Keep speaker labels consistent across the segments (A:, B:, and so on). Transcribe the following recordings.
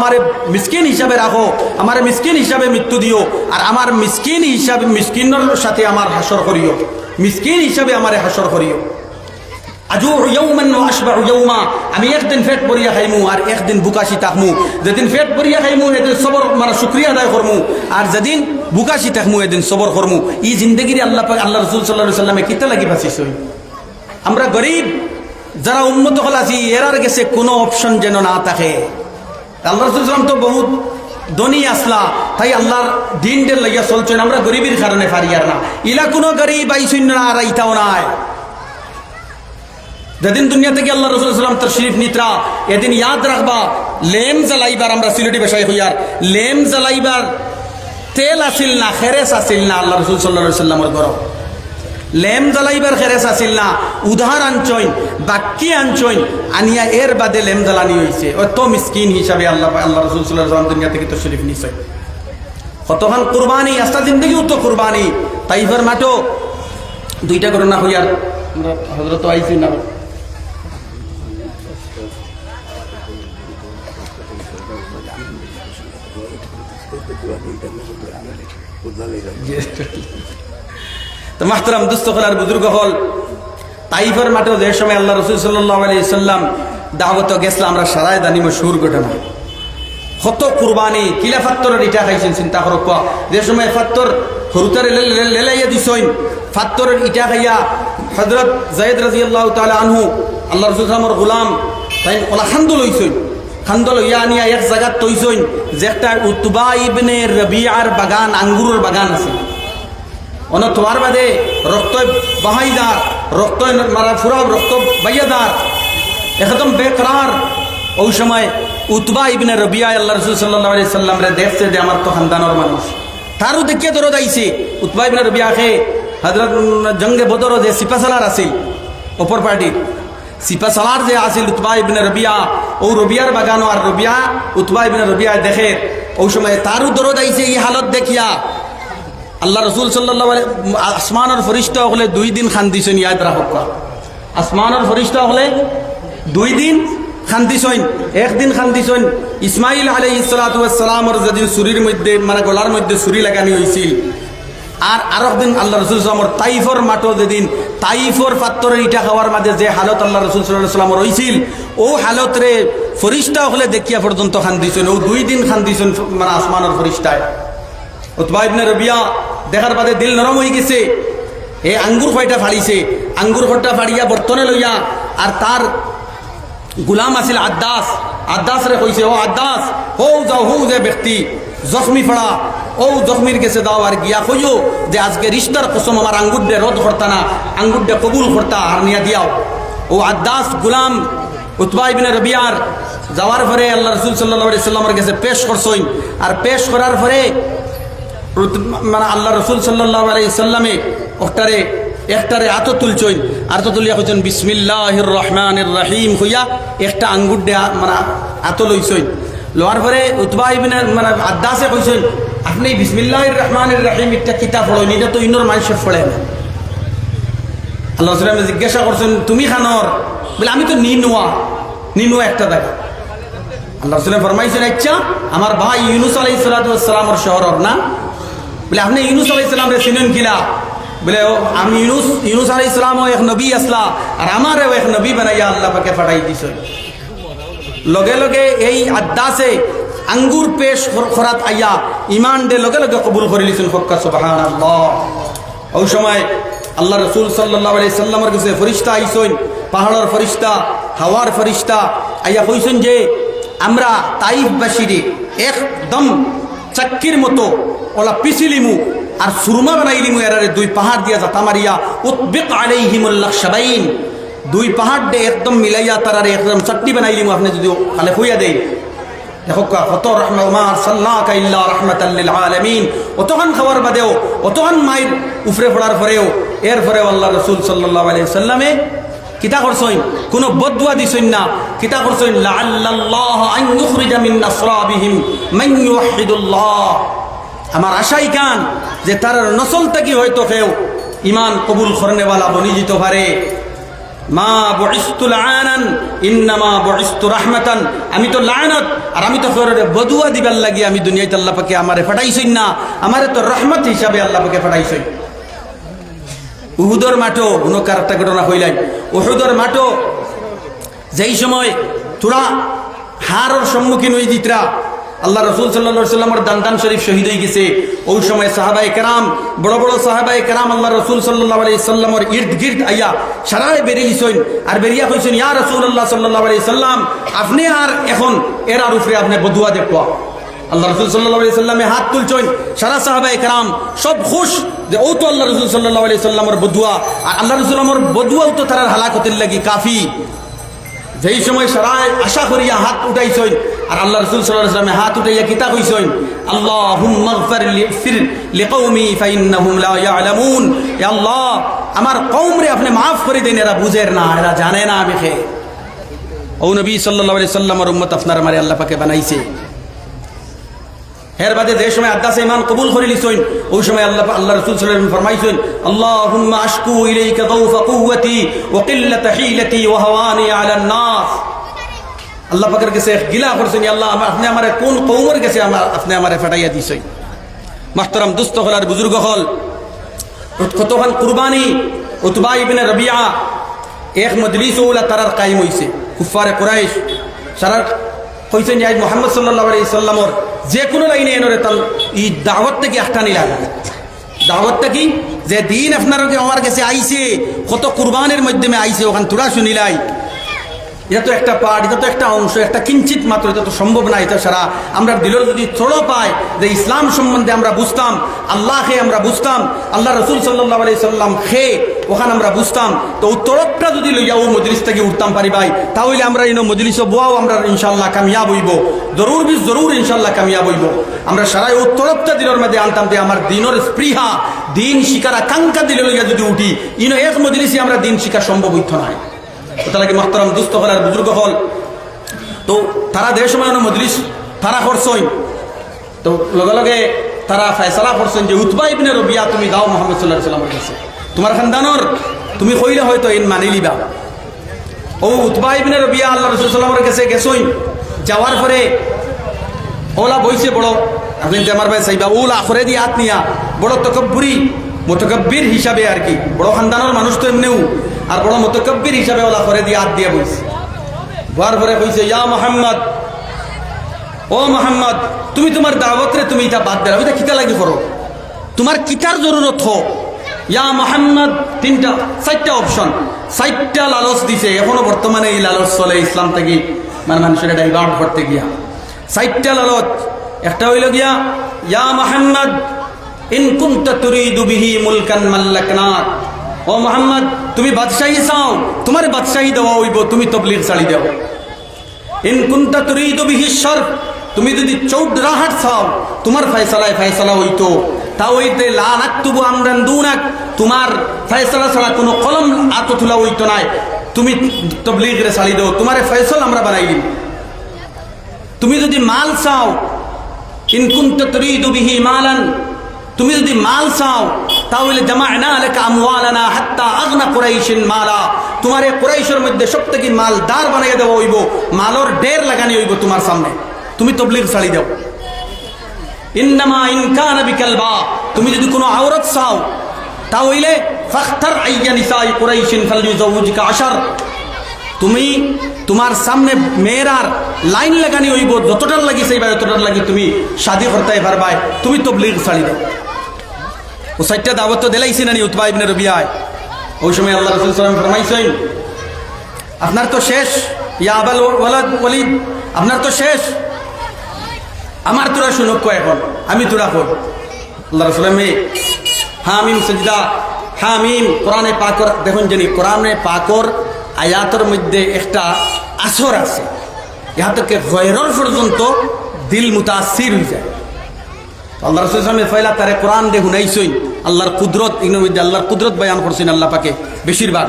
A: আমার মিসকিন হিসাবে রাখো, আমার মিসকিন হিসাবে মৃত্যু দিও, আর আমার মিসকিন হিসাবে, মিসকিনের সাথে আমার হাসর করিও। মিসকিন হিসাবে আমার হাসর করিও। আমি একদিন ফেট পরিয়া খাইমু, আর একদিন বুকাশি তাকমু যেদিন ফেট পরিয়া খাইমু এদিন সবর মানে শুক্রিয়া আদায় করমু। আর যেদিন বুকাশি তাকমু এদিন সবর করমু। ই জিন্দগির আল্লাহ আল্লাহ রসুল সাল্লাহ সাল্লামে কিতা লাগি বাঁচিস আমরা গরিব, যারা উন্নত হল আছি, এরার গেছে কোনো অপশন যেন না থাকে। আল্লাহ রসুল সাল্লাম তো বহুত ধনী আসলা। তাই আল্লাহর দিন ডের লাগিয়া চলছেন। আমরা গরিবের কারণে পারি আর না। ইলা কোনো গরিব আইসুন না, আর ইতাও নাই। যেদিন দুনিয়া থেকে আল্লাহ রসুল সাল্লাম তার শরীফ নিত্রা এদিন ইয়াদ রাখবা। লেম জ্বালাইবার আমরা সিলেটি বেশাই হইয়ার। লেম জ্বালাইবার তেল আসিল না, খেরেস আসিল না আল্লাহ রসুল সাল্লাহ সাল্লামের গরম লেম জ্বালাইবার খেরেস আসিল না উদাহার আনছইন বাক্যি আনছইন আনিয়া এর বাদে লেম জ্বালানি হয়েছে অত মিসকিন হিসাবে আল্লাহ আল্লাহ রসুল সাল্লাহ দুনিয়া থেকে তো শরীফ নিশ্চয় কতক্ষণ কুরবানি আস্তা জিন্দগিও তো কুরবানি। তাইফের মাঠও দুইটা করে না হইয়ার হজরত আইসি না। তো মাহতারাম দুস্থ হলার বুজুর্গ হল। তাইফের মাঠেও যে সময় আল্লাহ রসুল সাল্লাহ আলি সাল্লাম দাওয়াত গেছিলাম আমরা সারাই দানি মশুর ঘটনা। কত কুরবানি কিলা ফাত্তরের ইটা খাইছেন, চিন্তা করো কোয়া যে সময় ফাত্তর হরুতারে লেলাইয়া দিছইন ফাত্তরের ইটা খাইয়া হজরত জায়দ রাজি আল্লাহ তালা আনহু, আল্লাহ রসুল সালামর গোলাম, তাই ওলা খান্দ লইছইন খান্দ লইয়া আনিয়া এক জায়গাত তৈছইন যে একটা উতবা ইবনে রবিয়ার বাগান, আঙ্গুরের বাগান আছে। অন তোমার বাদে রক্ত বাহাইদার রক্ত মারা ফুরাব রক্ত বাইয়াদার। একদম বেকরার ওই সময় উতবা ইবনে রবিয়া আল্লাহ রসুল সাল্লাহ আলি সাল্লাম রে দেখছে যে আমার তো খানদানোর মানুষ। তারও দেখিয়ে দরদ আইছে। উতবা ইবনে রবিয়া খে হজরত জঙ্গে বদর যে সিপাসালার আছিল অপর পার্টির সিপাসালার যে আছিল উতবা ইবনে রবিয়া ও রবিয়ার বাগানো আর রবিয়া উতবা ইবনে রবিয়া দেখে ওই সময় তারও দরদ আইছে এই হালত দেখিয়া। আল্লাহ রসুল সাল্লাহ আসমানের ফরিস্তা হলে দুই দিন খান দিছেন ইয়াদ রাখক আসমানের ফরিস্তা হলে দুই দিন খান দিছেন একদিন খান দিছেন ইসমাইল আলাই ইসালাতামর যেদিন চুরির মধ্যে মানে গলার মধ্যে চুরি লাগানি হয়েছিল আর আর একদিন আল্লাহ রসুল সালামর তাইফর মাঠো যেদিন, তাইফর পাত্তরের ইটা খাওয়ার মাঝে যে হালত আল্লাহ রসুল সাল্লাহ সাল্লামর হয়েছিল ও হালতরে ফরিস্তা হলে দেখিয়া পর্যন্ত খান দিছেন ও দুই দিন খান দিছেন মানে আসমানের ফরিস্তায়। উতবা ইবনে রবিয়া দেখার বাদে দিল নরম হয়ে গেছে। এই আঙ্গুর খয়টা ফাড়িছে। আঙ্গুর খয়টা ফাড়িয়া বর্তনে লইয়া, আর তার গুলাম আছিল আদাস আদাস রে কইছে, ও আদাস হো যাও, হো যে ব্যক্তি, জখমি ফড়া। ও জখমির গেছে দাও আর গিয়া কইও যে আজকে রিস্তার কসম আমার আঙ্গুর ডে রদ করতা না আঙ্গুর ডে কবুল করতা, আর নিয়া দিয়াও। ও আদাস গুলাম উতবা ইবনে রবিয়ার যাওয়ার পরে আল্লাহ রসুল সাল্লাহ সাল্লামের কাছে পেশ করছইন। আর পেশ করার পরে মানে আল্লাহ রসুল সাল্লাহ আলাই সাল্লামে ওটারে, একটারে আত তুলছইন আত তুলিয়া কইছেন বিসমিল্লাহ রহমান রাহিম হইয়া একটা আঙ্গুর দেয়া মানে আত লইছইন লোয়ার পরে উতবা ইবিনে মানে আদাসে কইছেন, আপনি বিসমিল্লাহ রহমান রাহিম একটা কিতাব পড়েন এটা তো ইনোর মানুষের ফলে না। আল্লাহ জিজ্ঞাসা করছেন, তুমি খানর? বলে, আমি তো নিনুয়া নিনুয়া একটা দেখা আল্লাহ সাল্লাম ফরমাইছেন আচ্ছা আমার ভাই ইউনুস আলাই শহর না? বলে, আপনি ইউনুস আলাই ইসলাম রে চিনেন কিলা বলে আমি ইউনুস ইউনুস আলাই ইসলাম ও এক নবী আসলা, আর আমারও এক নবী বানাইয়া আল্লাহ পাকে ফাটাই দিছ। লগে লগে এই আদাসে আঙ্গুর পেশ খরাত আইয়া ইমান দে লগে লগে কবুল করে লিছেন ফক্কা সুবাহান ওই সময় আল্লাহ রসুল সাল্লাহ আলাই সাল্লামের কাছে ফরিস্তা আইসইন পাহাড়ের ফরিস্তা হাওয়ার ফরিস্তা আইয়া কইছেন যে, আমরা তাইফবাসীরে একদম চাক্কির মতো ওলা পিছিলিমু, আর সুরমা বানাইলিমু এরারে দুই পাহাড় দিয়া যাতা মারিয়া উৎবেক আলাইহিমুল্লাহ সাবাইন দুই পাহাড় দে একদম মিলাইয়া তারারে একদম চাটনি বানাইলিমু, আপনি যদি খালে হইয়া দেই। দেখো কত রহমা উমার সাল্লাকা ইল্লা রহমাতাল্লিল আলামিন অতখান খাওয়ার বাদেও, অতখান মায়ের উফরে পড়ার পরেও, এর পরেও আল্লাহ রসুল সাল্লাহ আলাইহি সাল্লামে কিতা করছইন কোন বদুয়া দিছইন না। কিতা করছইন লাআল্লাল্লাহ আন ইখরিজা মিন আসরাবিহিম মান ইউহিদুল্লাহ আমার আশাই কান যে তার নসল থেকে হয়তো কেউ ইমান কবুল করনেওয়ালা বনি যেতে পারে। মা বরিস্তু লায়নান ইন্নামা বরিস্তু রাহমাতান। আমি তো লায়নত আর আমি তো ফেররে বদুয়া দিবার লাগি আমি দুনিয়াতে আল্লাহ পাকে আমারে ফাটাইছই না। আমারে তো রহমত হিসাবে আল্লাহ পাকে ফাটাইছই উহুদর মাঠও উনকার একটা ঘটনা হইলাই। উহুদর মাঠও যেই সময় তোরা হারর সম্মুখীন হয়ে দিতরা আল্লাহ রসুল সাল্লা সাল্লামর দান্দান শরীফ শহীদ হয়ে গেছে। ওই সময় সাহাবাই কেরাম, বড় বড় সাহাবাই কেরাম আল্লাহ রসুল সাল্লাহ আলি সাল্লামর ইর্দ গির্দ আইয়া সারায় বেরিয়েছেন আর বেরিয়া কইছেন, ইয়া রসুল আল্লাহ সাল্লাহ আলি সাল্লাম আপনি আর এখন এরার উপরে আপনি বদুয়া দেখবা আল্লাহ রসুল সাল্লাহ সাল্লামে হাত তুলছেন। সারা সাহাবাই কেরাম সব খুশ যে, ও তো আল্লাহ রসুল সাল্লাহ আলি সাল্লামর বদুয়া। আর আল্লাহ রসুল্লামর বদুয়াও তো তার হালাকতের লাগি কাফি। যেই সময় সারায় আশা করিয়া হাত উঠাইছইন আর আল্লাহ রসুল সাল্লামে হাত উঠাইয়া কিতা কইছইন আল্লাহ, আমার কওমরে আপনি মাফ করে দেন, এরা বুঝের না, এরা জানে না আমি খে ও নবী আলাইহি সাল্লামের উম্মত আপনার মারে আল্লাহ পাকে বানাইছে। এর বাদে যে সময় আদাস ইমান কবুল করে লিছইন ওই সময় আল্লাহ আল্লাহ রাসূল আলাইহি ফরমাইছেন, আল্লাহুম্মা আশকু ইলাইকা দাউফা কুওয়াতি ওয়া কিল্লাত হিলাতি ওয়া হাওয়ানি আলা নাস। আল্লাহ পাকের কাছে গিলা করছেন আল্লাহ, আপনি আমারে কোন কওমের কাছে আমার আপনি আমারে ফাটাইয়া দিছেন? মাহতারাম দুস্থ হল আর বুজুর্গ হল কতখান কুরবানি উতবা ইবনে রবিয়া এক মজলিস ওলা তারার কায়েম হইছে কুফারে কুরাইশ। সারা কইছেন মোহাম্মদ সাল্লাহ আলাই সাল্লামর যে কোনো লাইনে এনরে তাল ই দাওয়াত থেকে একটা নিলা। দাওয়াতটা কি? যে দিন আপনার আমার কাছে আইছে, কত কুরবানের মাধ্যমে আইছে, ওখান তোরা শুনিলাই। এটা তো একটা পার্ট এটা তো একটা অংশ, একটা কিঞ্চিত মাত্র, এটা তো সম্ভব না, এটা সারা আমরা দিলের যদি ছোড়ো পাই, যে ইসলাম সম্বন্ধে আমরা বুঝতাম আল্লাহ খে আমরা বুঝতাম, আল্লাহ রসুল সাল্লাহ আলি সাল্লাম খে ওখানে আমরা বুঝতাম, তো তরফটা যদি লইয়া ও মজলিস থেকে উঠতাম পারি ভাই, তাহলে আমরা ইনো মজলিস বোয়াও আমরা ইনশাল্লাহ কামিয়াব হইব। জরুর বিশ জরুর ইনশাল্লাহ কামিয়াব হইব। আমরা সারাই ও তরফটা দিলের মধ্যে আনতাম যে আমার দিনের স্পৃহা, দিন শিকার আকাঙ্ক্ষা দিলে লইয়া যদি উঠি, ইনো এক মজলিসে আমরা দিন শিকার সম্ভব হইত নয় তালাকে মহতারাম দুস্থ হল আর বুজুর্গ হল? তো তারা দেশ সময় মজলিস, তারা করছই তো লগে লগে তারা ফয়সালা করছেন যে উতবা ইবনে রবিয়া, তুমি দাও মোহাম্মদ সাল্লাহ সাল্লামের কাছে। তোমার খানদানর, তুমি কইলে হয়তো ইন মানি লিবা। ও উতবা ইবনে রবিয়া আল্লাহ রসুল সাল্লামের কাছে গেছই। যাওয়ার পরে ওলা বইছে বড়, আপনি জামার ভাই সাইবা ওলা আখরে দিয়ে হাত নিয়া, বড় তকব্বুরি, মোতকব্বির হিসাবে আর কি। বড় খানদানের মানুষ তো এমনিও, আর বড় মোতকব্বির হিসাবে ওলা করে দিয়ে হাত দিয়ে বইছে। বার পরে কইছে, ইয়া মোহাম্মদ, ও মোহাম্মদ, তুমি তোমার দাওয়াতরে তুমি এটা বাদ দেয় এটা কিতা লাগি করো? তোমার কিতার জরুরত হো ইয়া মোহাম্মদ, তিনটা, চারটা অপশন চারটা লালচ দিছে। এখনও বর্তমানে এই লালচ চলে ইসলাম থেকে। মানে মানুষের ডাইভার্ট করতে গিয়া। চারটা লালচ। একটা হইল গিয়া, ইয়া মোহাম্মদ, ইন কুনতা তুরিদু বিহি মুলকান মাল্লাকনাক ও মোহাম্মদ, তুমি বাদশাহী চাও। তোমার বাদশাহী দেওয়া হইব, তুমি তবলিগ ছাড়ি দাও। ইন কুনতা তুরিদু বিহি শর্ফ, তুমি যদি চৌড রাহাট চাও, তোমার ফয়সালায় ফয়সালা হইতো। তা হইতে লা নাকতুবু আমরান দুনাক। তোমার ফয়সালা ছাড়া কোনো কলম আত তুলা হইতো নাই। তুমি তবলিগ রে ছাড়ি দাও। তোমার ফয়সল আমরা বানাই দিন তুমি যদি মাল চাও, ইন কুনতা তুরিদু বিহি মালান, তুমি যদি মাল চাও, তাহলে জামা'না লাকা আমওয়ালানা হাত্তা আগনা কুরাইশিন মালা। তোমার এই কুরাইশের মধ্যে সব সবথেকে মালদার বানাইয়া দেওয়া হইব। মালর ডের লাগানি হইব তোমার সামনে। তুমি তবলিগ ছাড়ি দাও। তুমি যদি কোনো আওরত চাও তাহলে ফাখতার আশার। তুমি তোমার সামনে মেয়েরার লাইন লাগানি হইব, যতটার লাগি সেই যতটার লাগি তুমি শাদি করতে পারবাই তুমি তবলিগ ছাড়ি দাও ও সাইটটা দাওয়াত তো দিলাইছি না নি উতবা ইবনে ওই সময় আল্লাহ রাসূল আলাইহি ফরমাইছেন, আপনার তো শেষ, ইয়া আবাল ওয়ালাদ, ওয়ালিদ, আপনার তো শেষ আমার তোরা শুনক এখন? আমি তোরা কর আল্লাহ হামিম সজদা। হামিম কোরআনে পাকর দেখুন জানি কোরআনে পাকর আয়াতের মধ্যে একটা আসর আছে। ইহা থেকে গয়রর পর্যন্ত দিল মুতাসির হয়ে যায়। আল্লাহ রসুল ইসলামের তারে কোরআন দে হুনাইছই আল্লাহর কুদরত, ইগনোর মধ্যে আল্লাহর কুদরত বয়ান করছেন আল্লাহ পাকে। বেশিরভাগ।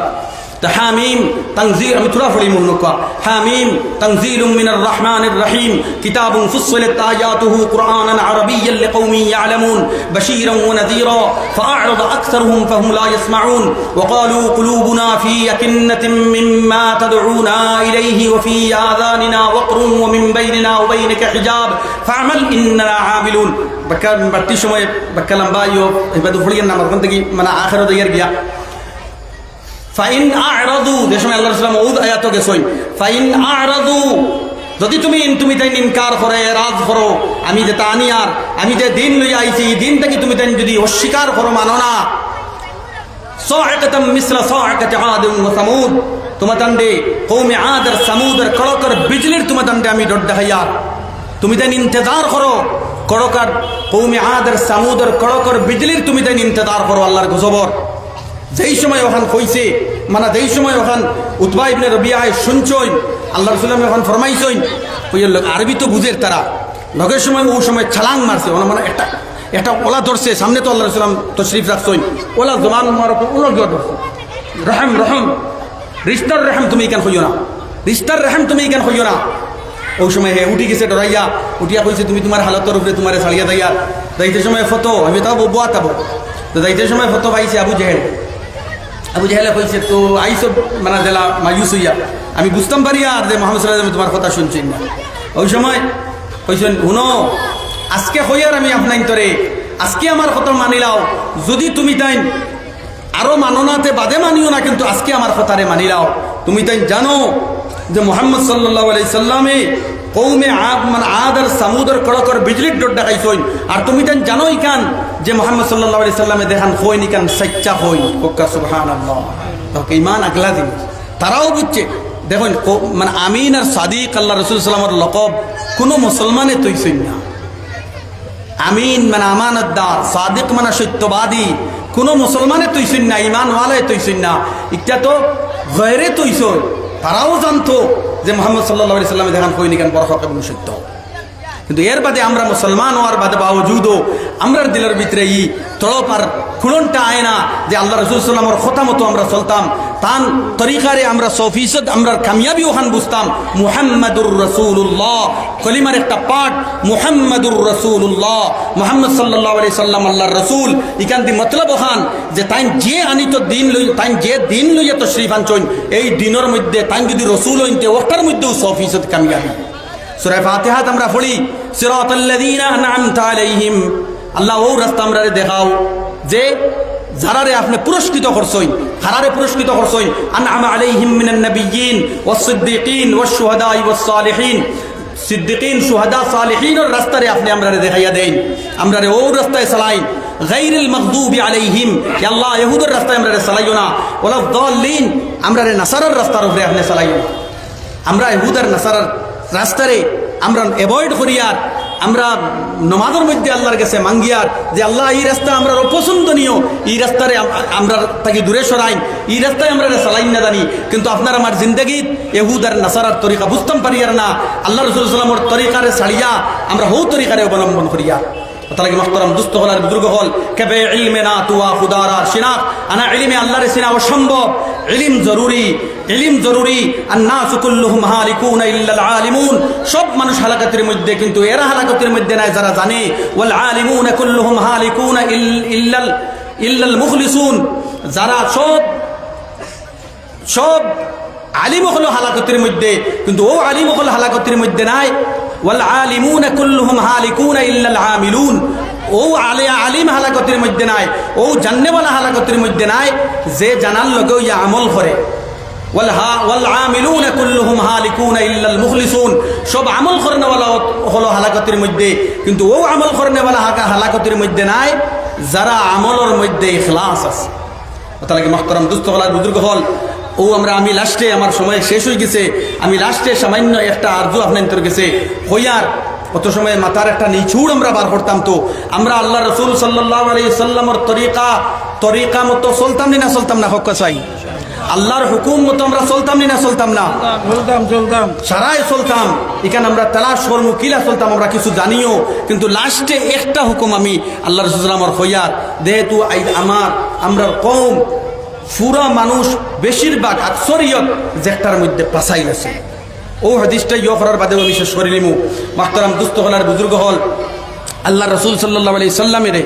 A: حاميم تنزيل আমি তুরা ফড়ি মুনকা حاميم تنزيل من الرحمن الرحيم كتاب فصلت آياته قرآنا عربيا لقوم يعلمون بشيرا ونذيرا فأعرض أكثرهم فهم لا يسمعون وقالوا قلوبنا في أكنة مما تدعونا إليه وفي آذاننا وقر ومن بيننا وبينك حجاب فاعمل إننا عاملون بكر بتي شوي بكلم بايو بدو فلين نمر كنت من آخر دير গিয়া ফাইন আরাদু, যে আল্লাহ রসুলাম ঔদ আয়াত গেছই ফাইন আরাদু, যদি তুমি তুমি তাই ইনকার করে রাজ করো, আমি যে তা আর, আমি যে দিন লই আইছি, এই দিনটাকে তুমি তাই যদি অস্বীকার করো, মানো না? আমি তুমি তুমি আল্লাহর গুজবর। যেই সময় ওখান কইছে মানে যেই সময় ওখান উতবা ইবনে রবিয়ায় শুনছই আল্লাহ রসুলাম ওখান ফরমাইছই ওই লোক আরবি তো বুঝের তারা। লগের সময় ও সময় ছালাং মারছে ওনা মানে একটা একটা ওলা ধরছে, সামনে তো আল্লাহ রসুলাম তশরিফ রাখছই ওলা জমান মার ওলা ধরছে। রহম রহম, রিস্তার রেহম তুমি কেন হইও না? রিস্তার রেহম তুমি কেন হইও না? ওই সময় হে উঠি গেছে ডরাইয়া, উঠিয়া কইছে, তুমি তোমার হালতর উপরে তোমার ছাড়িয়া দাইয়া, যাইতে সময় ফটো আমি তাও বোয়া তাবো। তো যাইতে সময় ফটো পাইছে আবু জেহেল। আবু জাহেলে কইছে তো আইসো মানে দিলা মায়ুস হইয়া। আমি বুঝতাম পারি আর যে মোহাম্মদ সাল্লাহ তোমার কথা শুনছি না। ওই সময় কইছেন, শুনো, আজকে হইয়ার আমি আপনার তরে। আজকে আমার কথা মানিলাও যদি তুমি তাই আরও মাননাতে বাদে মানিও না, কিন্তু আজকে আমার কথারে মানিলাও তুমি তাই জানো যে মোহাম্মদ সাল্লাহ আলাই সাল্লামে কৌমে আদ মানে আদ আর সামুদর কড়কর বিজলির ডোর দেখাইছই আর তুমি তাই জানোই কান যে মোহাম্মদ সাল্লাহ সাল্লামে দেখান হই নি কান সচ্চা হই ওকা সুবহান তোকে ইমান আগলা দিন তারাও বুঝছে। দেখুন মানে আমিন আর সাদিক আল্লাহ রসুল সাল্লামর লকব কোনো মুসলমানে তৈছই না। আমিন মানে আমানতদার, সাদিক মানে সত্যবাদী। কোনো মুসলমানে তৈছই না ইমানওয়ালায় তৈছই না। ইটা তো গয়রে তৈছ তারাও জানতো। যে মোহাম্মদ সাল্লাহ সাল্লামে দেখান কই নি বড় হক এবং সত্য। কিন্তু এর বাদে আমরা মুসলমান হওয়ার বাদে বাবজুদও আমরার দিলের ভিতরে ই তড়প আর খুলনটা আয় না যে আল্লাহ রসুলামর কথা মতো আমরা চলতাম। তান তরিকারে আমরা সফিসদ আমরা কামিয়াবি ওখান বুঝতাম। মুহাম্মাদুর রসুল্লাহ কলিমার একটা পাঠ, মুহাম্মাদুর রসুল্লাহ মোহাম্মদ সাল্লাহ আলি সাল্লাম আল্লাহর রসুল। ইকান দি মতলব ওখান যে তাই যে আনিত দিন লই তাই যে দিন লইয়া তো শ্রীফ আনছইন এই দিনের মধ্যে তাই যদি রসুল হইতে ওটার মধ্যেও সফিসদ কামিয়াবি। সূরা ফাতিহাত আমরা পড়ি, সিরাতাল্লাযীনা আনআমতা আলাইহিম। আল্লাহ, ও রাস্তা আমরা দেখাও যে যারারে আপনি পুরস্কৃত করছই হারারে পুরস্কৃত করছই আনআমা আলাইহিম মিনান নাবিয়্যিন ওয়াস সিদ্দিকিন ওয়াস শুহাদাই ওয়াস সালিহিন। সিদ্দিকিন, শুহাদা, সালিহিনের রাস্তারে আপনি আমরা দেখাইয়া দেন আমরা ও রাস্তায় চালাই। গাইরুল মাগদুবি আলাইহিম আল্লাহ, ইহুদের রাস্তায় আমরা চালাইও না। ওলা দাল্লিন আমরা নাসারার রাস্তার উপরে আপনি চালাইও আমরা ইহুদার, নাসারার রাস্তারে আমরা অ্যাভয়েড করিয়ার আমরা নমাজের মধ্যে আল্লাহর কাছে মাঙ্গিয়ার যে আল্লাহ, এই রাস্তা আমরা অপছন্দনীয়, এই রাস্তারে আমরা তাকে দূরে সরাই, এই রাস্তায় আমরা চালাই না জানি কিন্তু আপনার আমার জিন্দগিত এহুদার নাসারার তরিকা বুঝতাম পারিয়ার না, আল্লাহ রসুল সাল্লামর তরিকারে ছাড়িয়া আমরা হৌ তরিকারে অবলম্বন করিয়া তালাকে মহতরম দুস্থ হলার বুজুর্গ হল, কেবে ইলমে না তুয়া খুদারা সিনা আনা ইলিমে আল্লাহরে সিনা অসম্ভব। ইলিম জরুরি ইলিম জরুরি। আর না সুকুল্লুহুম হালিকুন ইল্লাল আলিমুন। সব মানুষ হালাকাতের মধ্যে, কিন্তু এরা হালাকাতের মধ্যে নাই, যারা জানে। ওয়াল আলিমুন কুল্লুহুম হালিকুন ইল- ইল্লাল ইল্লাল মুখলিসুন। যারা সব সব আলিম হলো হালাকতের মধ্যে, কিন্তু ও আলিম হলো হালাকতের মধ্যে নাই। ওয়াল আলিমুন কুল্লুহুম হালিকুন ইল্লাল আমিলুন। ও আলে আলিম হালাকতের মধ্যে নাই, ও জান্নেওয়ালা হালাকতের মধ্যে নাই, যে জানার লগেও ইয়া আমল করে। সব আমল করনেওয়ালা হলো হালাকতের মধ্যে, কিন্তু ও আমল করনেওয়ালা হালাকতের মধ্যে নাই, যারা আমলের মধ্যে ইখলাস আছে। তাহলে মহতরম দুস্থ হলার বুজুর্গ হল, ও আমরা, আমি লাস্টে, আমার সময় শেষ হয়ে গেছে, আমি লাস্টে সামান্য একটা আর্জু আপনার গেছে হইয়ার অত সময় মাথার একটা নিচুড় আমরা বার করতাম তো। আমরা আল্লাহ রসুল সাল্লাহ আলী সাল্লামর তরিকা তরিকা মতো চলতাম নি না চলতাম না হক চাই আল্লাহর হুকুম মতো আমরা চলতাম নি না চলতাম না।
B: চলতাম চলতাম।
A: সারাই চলতাম। এখানে আমরা তালাশ কর্ম কিলা চলতাম আমরা কিছু জানিও কিন্তু লাস্টে একটা হুকুম আমি আল্লাহ রসুলামর হইয়ার। যেহেতু আই- আমার আমরা কম পুরা মানুষ বেশিরভাগ আকসরিয়ত জেকটার মধ্যে পাসাইল আছে ও হাদিসটা ইয় করার বাদে আমি শেষ করে নিমু। মাহতারাম দুস্থ হলার বুজুর্গ হল। আল্লাহ রসুল সাল্লাহ আলি সাল্লামের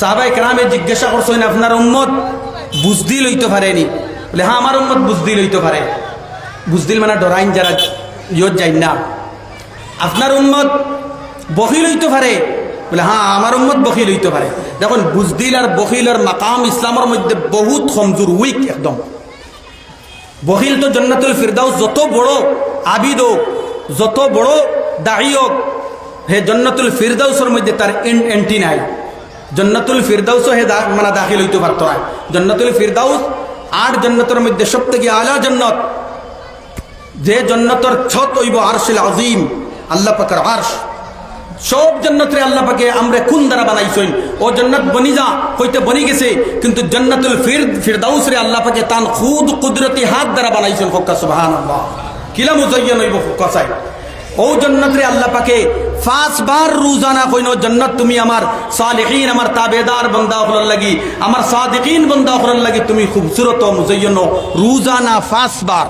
A: সাহাবাই কেরামে জিজ্ঞাসা করছেন আপনার উম্মত বুঝদিল লইতে পারেনি? বলে হ্যাঁ আমার উম্মত বুঝদিল হইতে পারে। বুঝদিল মানে ডরাইন যারা ইয়ত যাই না। আপনার উম্মত বকিল লইতে পারে? বলে হ্যাঁ আমার উম্মত বকিল হইতে পারে। দেখুন বুজদিল আর বকিলের মাকাম ইসলামের মধ্যে বহুত কমজোর, উইক একদম। বকিল তো জন্নাতুল ফিরদাউস, যত বড় আবিদ হোক, যত বড় দায়ী হোক, হে জন্নাতুল ফিরদাউসের মধ্যে তার এন্ট্রি নাই। জন্নাতুল ফিরদাউসও হে মানে দাখিল হইতে পারতো না। জন্নাতুল ফিরদাউস আট জন্নতের মধ্যে সব থেকে আলা জন্নত, যে জন্নতর ছত হইব আরশিল আজিম, আল্লাহ পাকের আরশ। সব জন্নতরে আল্লাহ পাকে আমরা কোন দ্বারা বানাইছইন ও জন্নত বনি যা, হইতে বনি গেছে, কিন্তু জন্নতুল ফির ফিরদাউস রে আল্লাহ পাকে তান খুদ কুদরতি হাত দ্বারা বানাইছেন ফক্কা, সুবহানাল্লাহ। কিলা মুজাইয়ান হইব ফক্কা চাই ও জন্নত রে আল্লাহ পাকে পাঁচ বার রোজানা কইন জন্নত তুমি আমার সালেহীন, আমার তাবেদার বন্দা হলার লাগি, আমার সাদিকিন বন্দা হলার লাগি, তুমি খুবসুরত মুজাইয়ান রোজানা পাঁচ বার।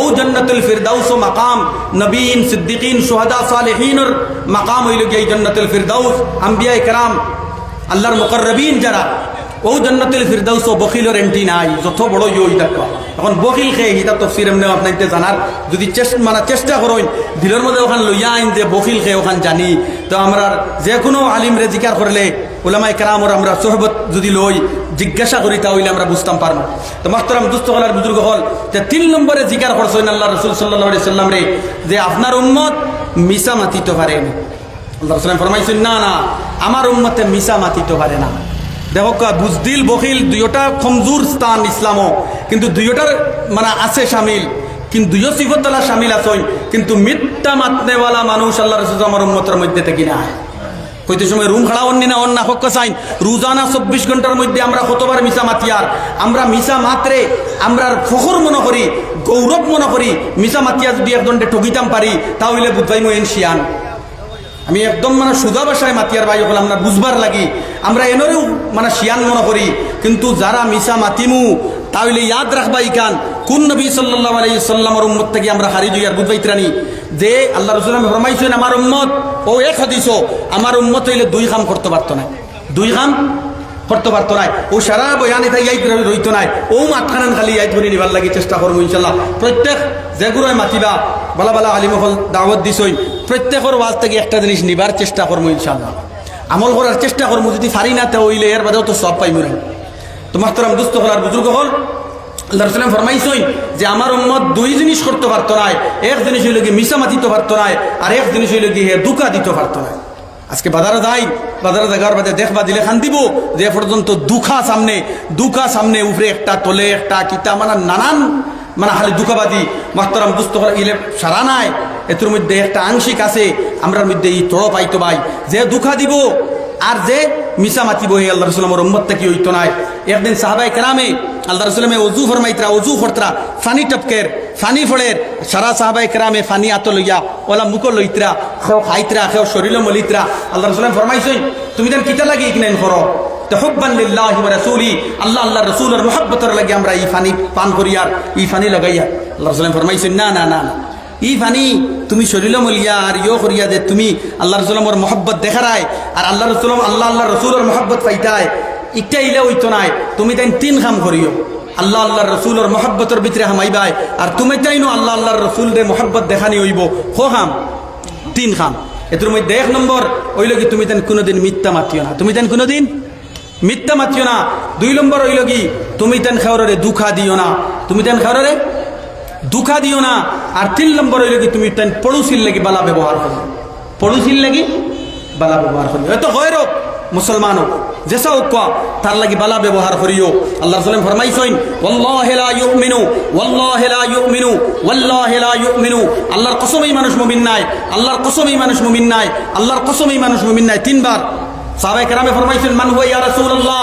A: ও জন্নতুল ফিরদাউস ও মাকাম, নবীন, সিদ্দিকিন সুহাদা সালেহিনের মাকাম হইল গিয়ে জন্নতুল ফিরদাউস, আম্বিয়া ইকরাম, আল্লাহর মুকররবিন যারা। ও জন্নতুল ফিরদাউস ও বকিলের এন্টি নাই, যত বড় ওই দেখবা এখন বকিল খেয়ে হিতা তফসির এমনি আপনাকে জানার, যদি চেষ্টা মানে চেষ্টা করেন, দিলের মধ্যে ওখান লইয়া আইন যে বকিল খেয়ে ওখান জানি। তো আমরা যে কোনো আলিম রে করলে ওলামাই কেরামর আমরা সোহবত যদি লই, জিজ্ঞাসা করি তাহলে আমরা বুঝতাম পারব। তো মাস্তরাম দুস্থ হলার বুজুর্গ হল যে তিন নম্বরে জিকার করছেন আল্লাহ রসুল সাল্লাহ সাল্লাম রে, যে আপনার উম্মত মিসা মাতিতে পারেন আল্লাহ ফরমাইছেন না না, আমার উম্মতে মিসা মাতিতে পারে না। দেখো বুজদিল বকিল দুইটা কমজোর স্থান ইসলামও। কিন্তু দুইটার মানে আছে সামিল, কিন্তু দুইও সিফতলা সামিল আছে, কিন্তু মিথ্যা মাতনেওয়ালা মানুষ আল্লাহ রসুল আমার উম্মতের মধ্যে থেকে না কইতে সময় রুম খাড়া অন্য না অন্য হক্ক চাইন রোজানা চব্বিশ ঘণ্টার মধ্যে আমরা কতবার মিশা মাতিয়ার আমরা মিশা মাত্রে আমরা ফখর মনে করি, গৌরব মনে করি মিশা মাতিয়া যদি একজনকে ঠকিতাম পারি, তাহলে বুধবাই মই এন শিয়ান আমি একদম মানে সুদা ভাষায় মাতিয়ার ভাই হলাম না বুঝবার লাগি। আমরা এনরেও মানে শিয়ান মনে করি, কিন্তু যারা মিশা মাতিমু, তাহলে ইয়াদ রাখবা ইকান কোন নবী সাল্লাহ আলাই সাল্লামর উম্মত থেকে আমরা হারি যাই আর বুঝবাই ত্রানি যে আল্লাহ রসুল আমি ফরমাইছেন, আমার উম্মত, ও এক হাদিস আমার উম্মত হইলে দুই কাম করতে পারতো না। দুই কাম করতে পারতো না। ও সারা বয়ানে তাই ইয়াই রইতো নাই ও মাতখানান খালি ইয়াই ধরে নিবার লাগি চেষ্টা করব ইনশাল্লাহ প্রত্যেক যেগুলোয় মাতিবা, বালা বালা আলিমহল দাওয়াত দিছই, প্রত্যেকের ওয়াজ থেকে একটা জিনিস নিবার চেষ্টা করব ইনশাল্লাহ আমল করার চেষ্টা করব, যদি ফারি না তে হইলে এর বাদেও তো সব পাইমু না। তো মাস্তরাম দুস্থ হল আর বুজুর্গ হল আল্লাহ ফরমাইছই যে আমার উম্মত দুই জিনিস করতে পারতো না। এক জিনিস হইল গিয়ে মিশা মাতিতে পারতো না আর এক জিনিস হইল গিয়ে দুকা দিতে পারত না। আজকে বাজারে যাই, বাজারে জায়গার বাদে দেখবা দিলে খান দিব, যে পর্যন্ত দুখা সামনে দুখা সামনে, উপরে একটা তোলে, একটা কিতা মানে নানান মানে খালি দুঃখবাদী মাস্তরাম দুস্থ করে ইলে সারা নাই এটার মধ্যে একটা আংশিক আছে, আমরার মধ্যে এই তড় পাইতো ভাই। যে দুঃখা দিব, আর যে মিশা মাতিব হে আল্লাহ রসুলামর উম্মত থেকে হইতো নাই? একদিন সাহাবাই কেরামে আল্লাহ রসুলামে অজু ফরমাইতরা অজু ফরতরা, ফানি টপকের, ফানি ফড়ের, সারা সাহাবাই কেরামে ফানি আত লইয়া, ওলা মুখ লইতরা, খেও খাইতরা, খেও শরীর মলিতরা। আল্লাহ রসুলাম ফরমাইছই তুমি দেন কিতা লাগি কিনেন করো তহব্বান আল্লাহ আল্লাহ রাসূলের মহব্বতের লাগি আমরা এই ফানি পান করি আর, এই ফানি লাগাইয়া। আল্লাহ রসুলাম ফরমাইছেন, না না না না। ই ফানি তুমি শরীর মলিয়া আর ইয় করিয়া যে তুমি আল্লাহ রসুলমর মহব্বত দেখারায়, আর আল্লাহ রসুলম আল্লাহ আল্লাহ রসুলের মহব্বত পাইতায় ইটা ইলে হইতো নাই, তুমি তাই তিন কাম করিও। আল্লাহ আল্লাহ রসুলের মহব্বতের ভিতরে হামাইবাই, আর তুমি তাইনো আল্লাহ আল্লাহর রসুল রে মহব্বত দেখানি হইব। খো খাম তিন খাম এটার মধ্যে এক নম্বর ওইল কি তুমি তেন কোনোদিন মিথ্যা মাতিও না। তুমি তেন কোনোদিন মিথ্যা মাতিও না। দুই নম্বর হইল কি তুমি তেন খাওয়ারে দুঃখা দিও না। তুমি তেন খাওয়ারে দুঃখা দিও না। আর তিন নম্বর হইল কি তুমি তেন পড়ুশির লাগি বালা ব্যবহার করো। পড়ুশির লাগি বালা ব্যবহার করিও। এত হয় মুসলমান হোক যেসা হোক তার লাগি বালা ব্যবহার করিও। আল্লাহ সাল্লাম ফরমাইছেন, ওয়াল্লাহি লা ইউমিনু, ওয়াল্লাহি লা ইউমিনু, ওয়াল্লাহি লা ইউমিনু। আল্লাহর কসমেই মানুষ মুমিন নাই, আল্লাহর কসমেই মানুষ মুমিন নাই, আল্লাহর কসমেই মানুষ মুমিন নাই। তিনবার সাহাবায়ে কেরামে ফরমাইছেন, মান হুয়া ইয়া রাসূলুল্লাহ?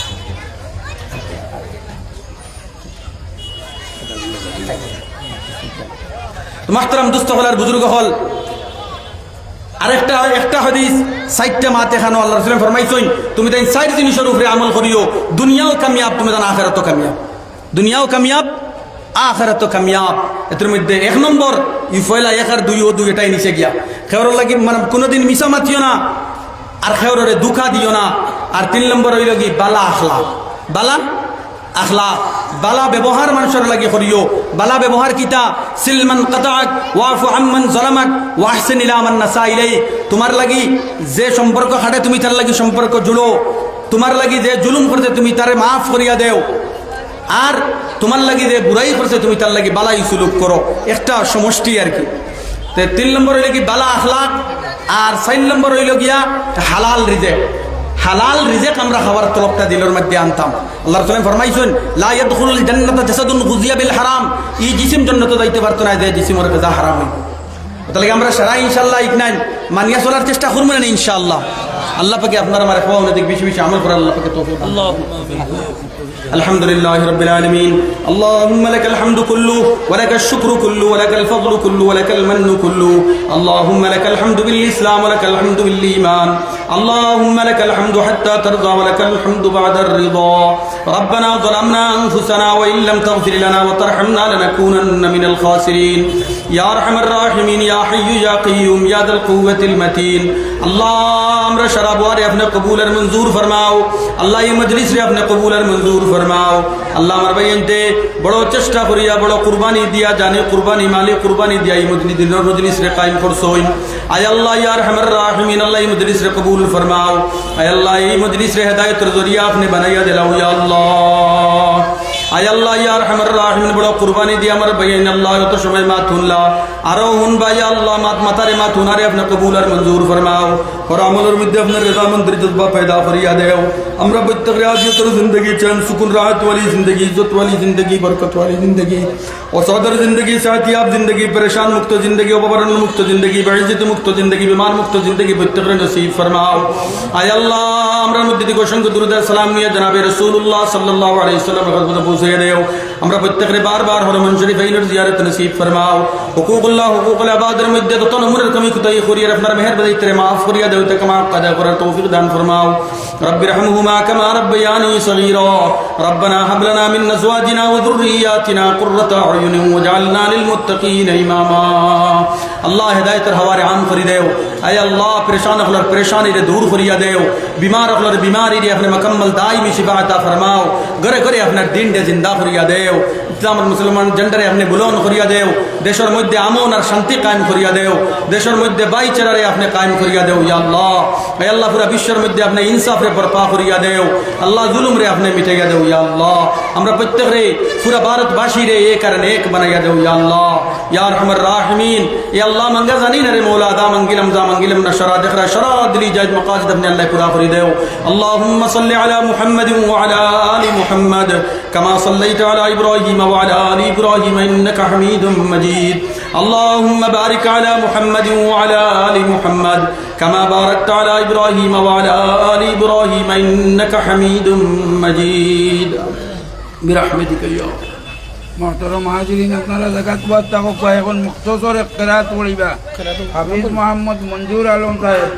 A: মাহতারাম দুস্থ হলার বুজুর্গ হল। আরেকটা, একটা হাদিস সাইটটা মাতে খানো আল্লাহ রসুল ফরমাইছইন তুমি তাই সাইড জিনিসের উপরে আমল করিও, দুনিয়াও কামিয়াব, তুমি জানো আখেরাত কামিয়াব। দুনিয়াও কামিয়াব আখেরাত কামিয়াব। এটার মধ্যে এক নম্বর ই ফয়লা এক আর দুই ও দুই, এটাই নিচে গিয়া। খেওয়ার লাগি মানে কোনোদিন মিশা মাতিও না, আর খেওরে দুঃখা দিও না। আর তিন নম্বর হইল কি, বালা আখলা বালা আখলা বালা ব্যবহার মানুষের লাগে করিও। বালা ব্যবহার কিতা? সিলমান কাতাক ওয়াফু আম্মান জলামাক, ওয়াহসিন ইলা মান নাসা ইলাই তোমার লাগি যে সম্পর্ক হাটে, তুমি তার লাগি সম্পর্ক জুড়ো তোমার লাগি যে জুলুম করতে তুমি তারে মাফ করিয়া দেও। আর তোমার লাগি যে বুড়াই করছে, তুমি তার লাগি বালাই সুলুক করো। একটা সমষ্টি আর কি। তিন নম্বর হইল কি বালা আখলাক, আর চার নম্বর হইল গিয়া হালাল রিজেক। হালাল রিজেক আমরা খাবার তলবটা দিলের মধ্যে আনতাম আল্লাহ রসুল ফরমাইছেন লা ইয়াদখুলুল জান্নাতা জাসাদুন গুজিয়া বিল হারাম ই জিসিম জান্নাতে যাইতে পারতো না যে জিসিমের কাজা হারাম হইতো তাহলে আমরা সারা ইনশাল্লাহ ইকনাইন মানিয়া চলার চেষ্টা করবো না ইনশাআল্লাহ আল্লাহ পাকে আপনার আমার খাওয়া অনেক বেশি বেশি আমল করে আল্লাহ পাকে তৌফিক দান করুন। الحمد لله رب العالمين اللهم لك الحمد كله ولك الشكر كله ولك الفضل كله ولك المن كله اللهم لك الحمد بالإسلام ولك الحمد بالإيمان اللهم لك الحمد حتى ترضى ولك الحمد بعد الرضا ربنا ظلمنا أنفسنا وإن لم تغفر لنا وترحمنا لنكونن من الخاسرين يا أرحم الراحمين يا حي يا قيوم يا ذا القوة المتين الله আমরা সারা বুয়ারে আপনি কবুলের মঞ্জুর ফরমাও আল্লাহ এই মজলিস রে আপনি কবুলের মঞ্জুর ফরমাও আল্লাহ আমার ভাই এনতে বড় চেষ্টা করিয়া বড় কুরবানি দিয়া জানে কুরবানি মালিক কুরবানি দিয়া এই মজলিস দিন মজলিস রে কায়েম করছইন আয় আল্লাহ ইয়া রহমান রাহিমিন আল্লাহ এই মজলিস রে কবুল ফরমাও আয় আল্লাহ এই মজলিস রে হেদায়েতের জরিয়া আপনি বানাইয়া দিলাও ইয়া আল্লাহ আয় আল্লাহ ইয়া রহমান রাহিমিন বড় কুরবানি দিয়া আমার ভাই আল্লাহ যত সময় মা থুনলা আরো হুন ভাই আল্লাহ মাত মাতারে মা থুনারে আপনি কবুল আর মঞ্জুর ফরমাও और আমলের মধ্যে আপনার রেজামন্দির জজ্বা पैदा फरिया देव আমরা প্রত্যেক রাজিয়তর জিন্দগি চান সুকুন রাহত वाली जिंदगी इज्जत वाली जिंदगी बरकत वाली जिंदगी और सदर जिंदगी साथियाब जिंदगी परेशान मुक्त जिंदगी उपवरण मुक्त जिंदगी बेइज्जत मुक्त जिंदगी बीमार मुक्त जिंदगी প্রত্যেক নসিব ফরমাও আয় আল্লাহ আমরা মধ্যে দিকে অসংখ্য দুরুদ আর সালাম নিয়ে জনাবে রাসূলুল্লাহ সাল্লাল্লাহু আলাইহি ওয়াসাল্লাম খদমত পৌঁছে দেও আমরা প্রত্যেকরে বারবার হরমান শরীফ আইনের জিয়ারত নসিব ফরমাও হুকুকুল্লাহ হুকুকুল ইবাদের মধ্যে যত নমুনের কমি কুতাই করিয়া আপনার মেহেরবানি তেরে মাফ করিয়া দেও তে কমা কাদা করার তৌফিক দান ফরমাও رب ارحمهما كما ربياني صغيرا ربنا هب لنا من ازواجنا وذرياتنا قرة اعين واجعلنا للمتقين اماما আল্লাহ হেদায়তের হওয়ারে আম করি দেও। আয় আল্লাহ, পরেশান হলার পরেশানি রে দূর করিয়া দেও। বিমার হলার বিমারি রে আপনি মকম্মল দাইমি শিফা আতা ফরমাও। ঘরে ঘরে আপনার দিন ডে জিন্দা করিয়া দেও। ইসলামের মুসলমান জেন্ডারে আপনি বুলন করিয়া দেও। দেশের মধ্যে আমন আর শান্তি কায়েম করিয়া দেও। দেশের মধ্যে বাইচারারে আপনি কায়েম করিয়া দেও, ইয়া আল্লাহ। আয় আল্লাহ, পুরা বিশ্বের মধ্যে আপনি ইনসাফ রে বরপা করিয়া দেও। আল্লাহ জুলুম রে আপনি মিটাইয়া দেও, ইয়া আল্লাহ। আমরা প্রত্যেক রে পুরা ভারতবাসী রে এক আর এক বানাইয়া দেও, ইয়া আল্লাহ। ইয়া রহমান। রাহিমিন ইয়া الله من জানি না রে মৌলা দা মঙ্গিলাম দা মঙ্গিলাম না সরা দেখ রা সরা দিলি জায়দ মকাসদ আপনি আল্লাহ পুরা করে اللهم صل على محمد وعلى آل محمد كما صليت على إبراهيم وعلى آل إبراهيم إنك حميد مجيد. اللهم بارك على محمد وعلى آل محمد كما باركت على إبراهيم وعلى آل إبراهيم إنك حميد مجيد. برحمتك يا رب.
B: মহতরম হাজিরিন আপনারা জাকাত বাদ থাকক বা এখন মুক্তসর কেরাত পড়িবা হাফিজ মোহাম্মদ মঞ্জুর আলম সাহেব